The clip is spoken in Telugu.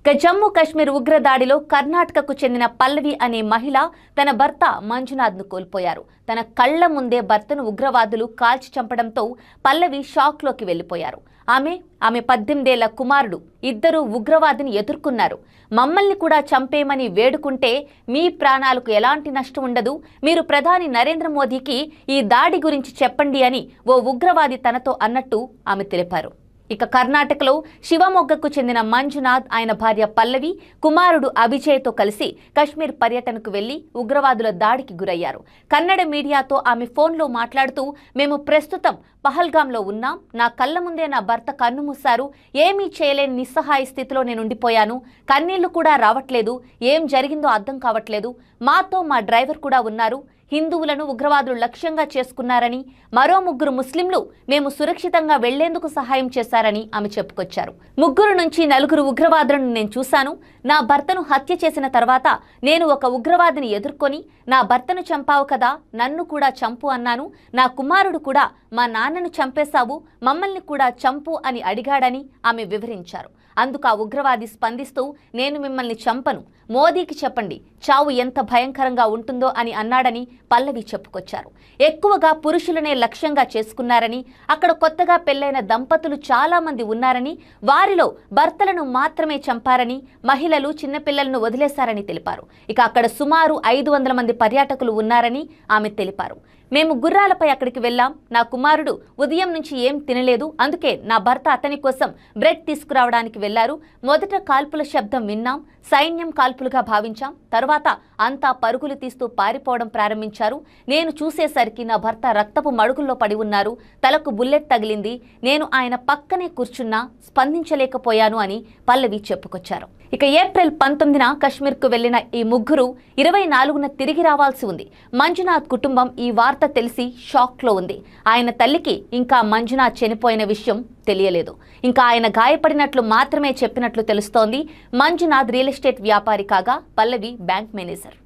ఇక జమ్మూ కాశ్మీర్ ఉగ్రదాడిలో కర్ణాటకకు చెందిన పల్లవి అనే మహిళ తన భర్త మంజునాథ్ను కోల్పోయారు. తన కళ్ళ ముందే భర్తను ఉగ్రవాదులు కాల్చి చంపడంతో పల్లవి షాక్లోకి వెళ్ళిపోయారు ఆమె ఆమె పద్దెనిమిదేళ్ళ కుమారుడు ఇద్దరు ఉగ్రవాదిని ఎదుర్కొన్నారు. మమ్మల్ని కూడా చంపేయమని వేడుకుంటే మీ ప్రాణాలకు ఎలాంటి నష్టం ఉండదు. మీరు ప్రధాని నరేంద్ర మోదీకి ఈ దాడి గురించి చెప్పండి అని ఓ ఉగ్రవాది తనతో అన్నట్టు ఆమె తెలిపారు. ఇక కర్ణాటకలో శివమొగ్గకు చెందిన మంజునాథ్ ఆయన భార్య పల్లవి కుమారుడు అభిజయ్తో కలిసి కశ్మీర్ పర్యటనకు వెళ్ళి ఉగ్రవాదుల దాడికి గురయ్యారు. కన్నడ మీడియాతో ఆమె ఫోన్లో మాట్లాడుతూ మేము ప్రస్తుతం పహల్గాంలో ఉన్నాం. నా కళ్ళ ముందే నా భర్త కన్నుమూశారు ఏమీ చేయలేని నిస్సహాయ స్థితిలో నేను ఉండిపోయాను కన్నీళ్ళు కూడా రావట్లేదు. ఏం జరిగిందో అర్థం కావట్లేదు. మాతో మా డ్రైవర్ కూడా ఉన్నారు. హిందువులను ఉగ్రవాదులు లక్ష్యంగా చేసుకున్నారని మరో ముగ్గురు ముస్లింలు మేము సురక్షితంగా వెళ్ళేందుకు సహాయం చేశారని ఆమె చెప్పుకొచ్చారు. ముగ్గురు నుంచి నలుగురు ఉగ్రవాదులను నేను చూశాను. నా భర్తను హత్య చేసిన తర్వాత నేను ఒక ఉగ్రవాదిని ఎదుర్కొని నా భర్తను చంపావు కదా నన్ను కూడా చంపు అన్నాను. నా కుమారుడు కూడా మా నాన్నను చంపేశావు మమ్మల్ని కూడా చంపు అని అడిగాడని ఆమె వివరించారు. అందుకు ఆ ఉగ్రవాది స్పందిస్తూ నేను మిమ్మల్ని చంపను. మోదీకి చెప్పండి చావు ఎంత భయంకరంగా ఉంటుందో అని అన్నాడని పల్లవి చెప్పుకొచ్చారు. ఎక్కువగా పురుషులనే లక్ష్యంగా చేసుకున్నారని అక్కడ కొత్తగా పెళ్ళైన దంపతులు చాలా మంది ఉన్నారని వారిలో భర్తలను మాత్రమే చంపారని మహిళలు చిన్నపిల్లలను వదిలేశారని తెలిపారు. ఇక అక్కడ సుమారు ఐదు వందల మంది పర్యాటకులు ఉన్నారని ఆమె తెలిపారు. మేము గుర్రాలపై అక్కడికి వెళ్ళాం. నా కుమారుడు ఉదయం నుంచి ఏం తినలేదు. అందుకే నా భర్త అతని కోసం బ్రెడ్ తీసుకురావడానికి వెళ్ళారు మొదట కాల్పుల శబ్దం విన్నాం. సైన్యం కాల్పులుగా భావించాం. తర్వాత అంతా పరుగులు తీస్తూ పారిపోవడం ప్రారంభించారు. నేను చూసేసరికి నా భర్త రక్తపు మడుగుల్లో పడి ఉన్నారు. తలకు బుల్లెట్ తగిలింది. నేను ఆయన పక్కనే కూర్చున్నా స్పందించలేకపోయాను అని పల్లవి చెప్పుకొచ్చారు. ఇక ఏప్రిల్ పంతొమ్మిదిన కశ్మీర్కు వెళ్ళిన ఈ ముగ్గురు ఇరవై నాలుగున తిరిగి రావాల్సి ఉంది. మంజునాథ్ కుటుంబం ఈ వార్త తెలిసి షాక్లో ఉంది. ఆయన తల్లికి ఇంకా మంజునాథ్ చనిపోయిన విషయం తెలియలేదు. ఇంకా ఆయన గాయపడినట్లు మాత్రమే చెప్పినట్లు తెలుస్తోంది. మంజునాథ్ రియల్ ఎస్టేట్ వ్యాపారి కాగా పల్లవి బ్యాంక్ మేనేజర్.